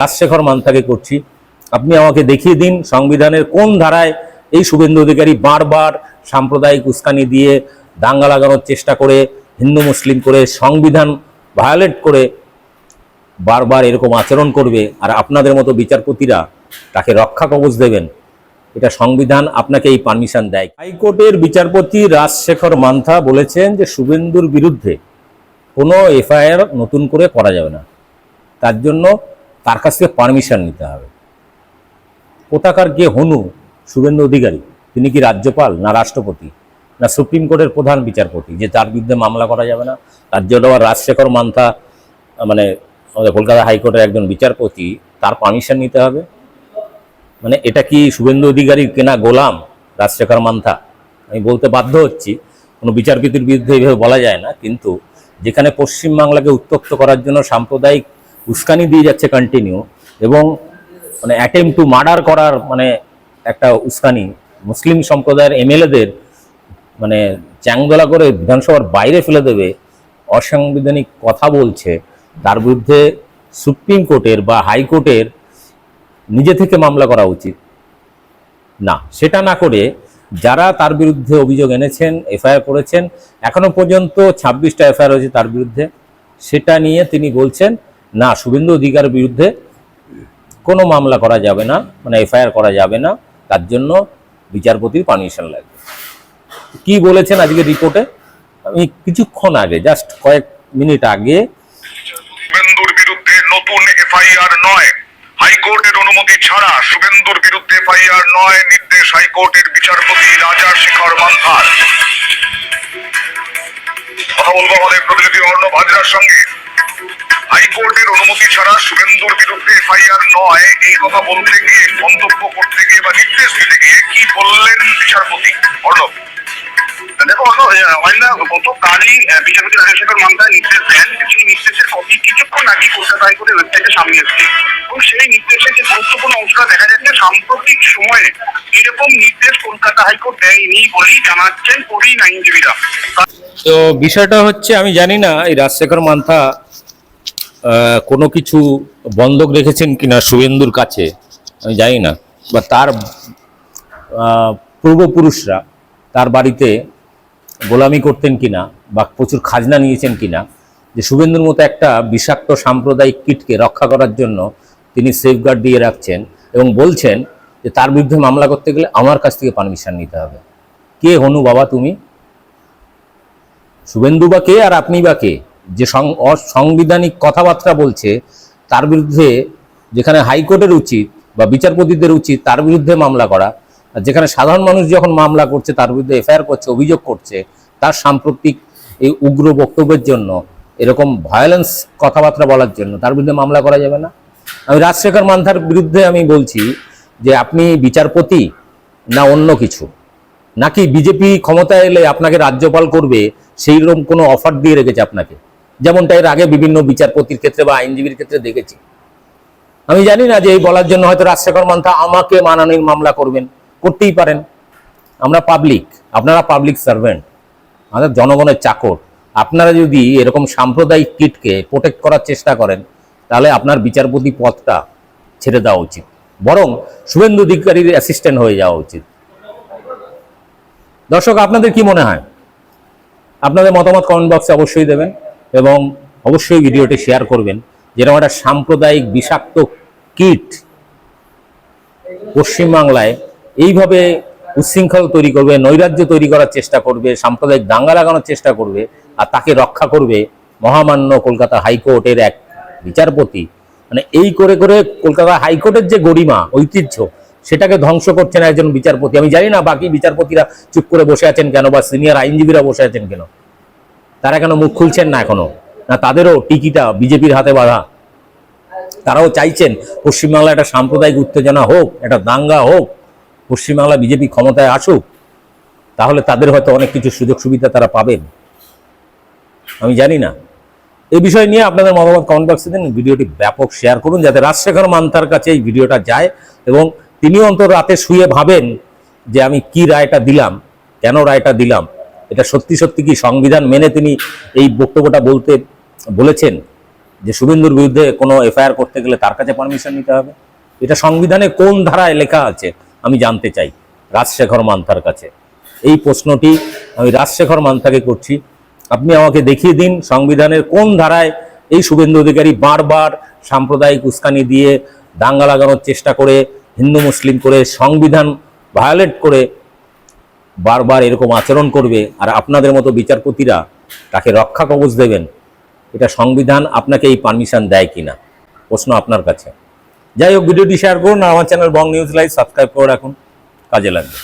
রাজশেখর মান্থাকে করছি। আপনি আমাকে দেখিয়ে দিন সংবিধানের কোন ধারায় এই শুভেন্দু অধিকারী বারবার সাম্প্রদায়িক উস্কানি দিয়ে দাঙ্গা লাগানোর চেষ্টা করে, হিন্দু মুসলিম করে, সংবিধান ভায়োলেট করে বারবার এরকম আচরণ করবে আর আপনাদের মতো বিচারপতিরা তাকে রক্ষা কবচ দেবেন, এটা সংবিধান আপনাকে এই পারমিশন দেয়। হাইকোর্টের বিচারপতি রাজশেখর মান্থা বলেছেন যে শুভেন্দুর বিরুদ্ধে কোনো এফআইআর নতুন করে করা যাবে না। তার জন্য তার কাছ থেকে পারমিশন নিতে হবে। কোথাকার কে হনু, শুভেন্দু অধিকারী, তিনি কি রাজ্যপাল না রাষ্ট্রপতি, না সুপ্রিম কোর্টের প্রধান বিচারপতি, যে তার বিরুদ্ধে মামলা করা যাবে না? আবার রাজশেখর মান্থা মানে আমাদের কলকাতা হাইকোর্টের একজন বিচারপতি, তার পারমিশন নিতে হবে? মানে এটা কি শুভেন্দু অধিকারী কেনা গোলাম রাজশেখর মান্থা? আমি বলতে বাধ্য হচ্ছি, কোনো বিচারপতির বিরুদ্ধে এইভাবে বলা যায় না, কিন্তু যেখানে পশ্চিমবাংলাকে উত্তপ্ত করার জন্য সাম্প্রদায়িক উস্কানি দিয়ে যাচ্ছে কন্টিনিউ এবং মানে অ্যাটেম্প টু মার্ডার করার মানে একটা উস্কানি। মুসলিম সম্প্রদায়ের এমএলএদের মানে চ্যাংদোলা করে বিধানসভার বাইরে ফেলে দেবে, অসাংবিধানিক কথা বলছে, তার বিরুদ্ধে সুপ্রিম কোর্টের বা হাইকোর্টের নিজে থেকে মামলা করা উচিত। না, সেটা না করে যারা তার বিরুদ্ধে অভিযোগ এনেছেন, এফআইআর করেছেন, এখনও পর্যন্ত ছাব্বিশটা এফআইআর হয়েছে তার বিরুদ্ধে। সেটা নিয়ে তিনি বলছেন না, শুভেন্দু অধিকার বিরুদ্ধে কোনো মামলা করা যাবে না মানে এফআইআর করা যাবে না, তার জন্য বিচারপতির পারমিশন লাগবে। কি বলেছেন আজকে রিপোর্টে? আমি কিছুক্ষণ আগে জাস্ট কয়েক মিনিট আগে শুভেন্দুর বিরুদ্ধে নতুন এফআইআর নয়। হাইকোর্টের অনুমতি ছাড়া শুভেন্দুর বিরুদ্ধে এফআইআর নয়, নির্দেশ হাইকোর্টের বিচারপতি রাজা শেখর মান্থার। কথা বলব আমাদের প্রতিনিধি অর্ণব হাজরার সঙ্গে। হাইকোর্টের অনুমতি ছাড়া শুভেন্দুর বিরুদ্ধে এফআইআর নয়। এই কথা বলতে গিয়ে মন্তব্য করতে গিয়ে বা নির্দেশ দিতে গিয়ে কি বললেন বিচারপতি? অর্ণব। দেখো অন্য গতকালই বিচারপতি রাজশেখর মান্তা নির্দেশ দেন। সেই নির্দেশের কপি কিছুক্ষণ আগে কলকাতা হাইকোর্টের ওয়েবসাইটে সামনে এসেছে। এবং সেই নির্দেশের যে গুরুত্বপূর্ণ অংশটা দেখা যাচ্ছে সাম্প্রতিক সময়ে এরকম নির্দেশ কলকাতা হাইকোর্ট দেয়নি বলেই জানাচ্ছেন প্রবীণ আইনজীবীরা। তো বিষয়টা হচ্ছে আমি জানি না এই রাজশেখর মান্থা কোনো কিছু বন্ধক রেখেছেন কিনা শুভেন্দুর কাছে, আমি জানি না। বা তার পূর্বপুরুষরা তার বাড়িতে গোলামি করতেন কিনা বা প্রচুর খাজনা নিয়েছেন কিনা, যে শুভেন্দুর মতো একটা বিষাক্ত সাম্প্রদায়িক কীটকে রক্ষা করার জন্য তিনি সেফগার্ড দিয়ে রাখছেন এবং বলছেন যে তার বিরুদ্ধে মামলা করতে গেলে আমার কাছ থেকে পারমিশন নিতে হবে। কে, হনু বাবা, তুমি? শুভেন্দু বা কে আর আপনি বা কে? যে অসাংবিধানিক কথাবার্তা বলছে, তার বিরুদ্ধে যেখানে হাইকোর্টের উচিত বা বিচারপতিদের উচিত, তার বিরুদ্ধে মামলা করা যেখানে সাধারণ মানুষ যখন মামলা করছে, তার বিরুদ্ধে এফআইআর করছে, অভিযোগ করছে, তার সাম্প্রতিক এই উগ্র বক্তব্যের জন্য, এরকম ভায়োলেন্স কথাবার্তা বলার জন্য, তার বিরুদ্ধে মামলা করা যাবে না? আমি রাজশেখর মান্থার বিরুদ্ধে আমি বলছি যে আপনি বিচারপতি না অন্য কিছু? নাকি বিজেপি ক্ষমতায় এলে আপনাকে রাজ্যপাল করবে সেই রকম কোনো অফার দিয়ে রেখেছে আপনাকে? যেমনটা এর আগে বিভিন্ন বিচারপতির ক্ষেত্রে বা আইনজীবীর ক্ষেত্রে দেখেছি। আমি জানি না যে এই বলার জন্য হয়তো রাজশেখর মান্থা আমাকে মানানির মামলা করবেন, করতেই পারেন। আমরা পাবলিক আপনারা পাবলিক সার্ভেন্ট আমাদের জনগণের চাকর। আপনারা যদি এরকম সাম্প্রদায়িক কিটকে প্রোটেক্ট করার চেষ্টা করেন, তাহলে আপনার বিচারপতি পদটা ছেড়ে দেওয়া উচিত। বরং শুভেন্দু অধিকারীর অ্যাসিস্ট্যান্ট হয়ে যাওয়া উচিত। দর্শক, আপনাদের কি মনে হয়? আপনাদের মতামত কমেন্ট বক্সে অবশ্যই দেবেন। এবং অবশ্যই ভিডিওটি শেয়ার করবেন। যেরকম একটা সাম্প্রদায়িক বিষাক্ত কীট পশ্চিমবাংলায় এইভাবে উচ্ছৃঙ্খল তৈরি করবে, নৈরাজ্য তৈরি করার চেষ্টা করবে, সাম্প্রদায়িক দাঙ্গা লাগানোর চেষ্টা করবে আর তাকে রক্ষা করবে মহামান্য কলকাতা হাইকোর্টের এক বিচারপতি। মানে এই করে করে কলকাতা হাইকোর্টের যে গরিমা, ঐতিহ্য, সেটাকে ধ্বংস করছেন একজন বিচারপতি। আমি জানি না বাকি বিচারপতিরা চুপ করে বসে আছেন কেন বা সিনিয়র আইনজীবীরা বসে আছেন কেন। তারা কেন মুখ খুলছেন না এখনও? না তাদেরও টিকিটা বিজেপির হাতে বাঁধা? তারাও চাইছেন পশ্চিমবাংলা একটা সাম্প্রদায়িক উত্তেজনা হোক, একটা দাঙ্গা হোক, পশ্চিমবাংলা বিজেপি ক্ষমতায় আসুক, তাহলে তাদের হয়তো অনেক কিছু সুযোগ সুবিধা তারা পাবেন। আমি জানি না। এই বিষয় নিয়ে আপনাদের মতামত কমেন্ট বক্সে দিন, ভিডিওটি ব্যাপক শেয়ার করুন, যাতে রাজশেখর মান্তার কাছে এই ভিডিওটা যায় এবং তিনিও অন্তর রাতে শুয়ে ভাবেন যে আমি কি রায়টা দিলাম, কেন রায়টা দিলাম। এটা সত্যি সত্যি কি সংবিধান মেনে তিনি এই বক্তব্যটা বলতে বলেছেন যে শুভেন্দুর বিরুদ্ধে কোনো এফআইআর করতে গেলে তার কাছে পারমিশন নিতে হবে? এটা সংবিধানে কোন ধারায় লেখা আছে আমি জানতে চাই রাজশেখর মান্থার কাছে। এই প্রশ্নটি আমি রাজশেখর মান্থাকে করছি। আপনি আমাকে দেখিয়ে দিন সংবিধানের কোন ধারায় এই শুভেন্দু অধিকারী বারবার সাম্প্রদায়িক উস্কানি দিয়ে দাঙ্গা লাগানোর চেষ্টা করে হিন্দু মুসলিম করে সংবিধান ভায়োলেট করে বারবার এরকম আচরণ করবে আর আপনাদের মতো বিচারপতিরা তাকে রক্ষা কবচ দেবেন, এটা সংবিধান আপনাকে এই পারমিশন দেয় কিনা? প্রশ্ন আপনার কাছে। যাই হোক, ভিডিওটি শেয়ার করুন আমার channel Bong news live subscribe করে রাখুন। কাজে লাগবে।